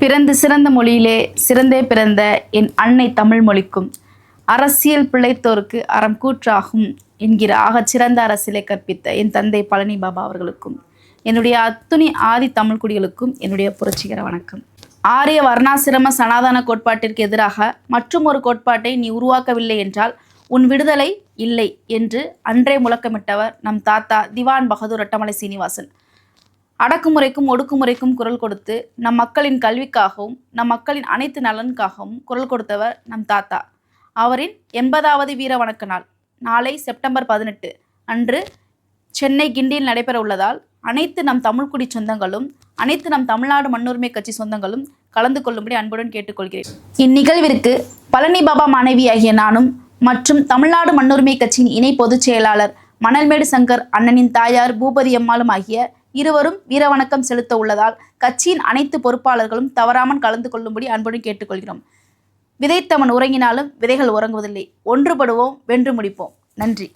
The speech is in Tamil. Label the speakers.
Speaker 1: பிறந்து சிறந்த மொழியிலே சிறந்தே பிறந்த என் அன்னை தமிழ் மொழிக்கும் அரசியல் பிழைத்தோருக்கு அறம் கூற்றாகும் என்கிற ஆகச் சிறந்த அரசியலை கற்பித்த என் தந்தை பழனி பாபா அவர்களுக்கும் என்னுடைய அத்துணி ஆதி தமிழ் குடிகளுக்கும் என்னுடைய புரட்சிகர வணக்கம். ஆரிய வர்ணாசிரம சனாதன கோட்பாட்டிற்கு எதிராக மற்றும் ஒரு கோட்பாட்டை நீ உருவாக்கவில்லை என்றால் உன் விடுதலை இல்லை என்று அன்றே முழக்கமிட்டவர் நம் தாத்தா திவான் பகதூர் ரட்டமலை சீனிவாசன். அடக்குமுறைக்கும் ஒடுக்குமுறைக்கும் குரல் கொடுத்து நம் மக்களின் கல்விக்காகவும் நம் மக்களின் அனைத்து நலனுக்காகவும் குரல் கொடுத்தவர் நம் தாத்தா. அவரின் எண்பதாவது வீர வணக்க நாள் நாளை செப்டம்பர் பதினெட்டு. அன்று சென்னை கிண்டியில் நடைபெற உள்ளதால் அனைத்து நம் தமிழ்குடி சொந்தங்களும் அனைத்து நம் தமிழ்நாடு மண்ணுரிமை கட்சி சொந்தங்களும் கலந்து கொள்ளும்படி அன்புடன் கேட்டுக்கொள்கிறேன். இந்நிகழ்விற்கு பழனி பாபா மாணவியாகிய நானும் மற்றும் தமிழ்நாடு மண்ணுரிமை கட்சியின் இணை பொதுச் செயலாளர் மணல்மேடு சங்கர் அண்ணனின் தாயார் பூபதி அம்மாளும் ஆகிய இருவரும் வீரவணக்கம் செலுத்த உள்ளதால் கட்சியின் அனைத்து பொறுப்பாளர்களும் தவறாமல் கலந்து கொள்ளும்படி அன்புடன் கேட்டுக்கொள்கிறோம். விதைத்தவன் உறங்கினாலும் விதைகள் உறங்குவதில்லை. ஒன்றுபடுவோம் வென்று முடிப்போம். நன்றி.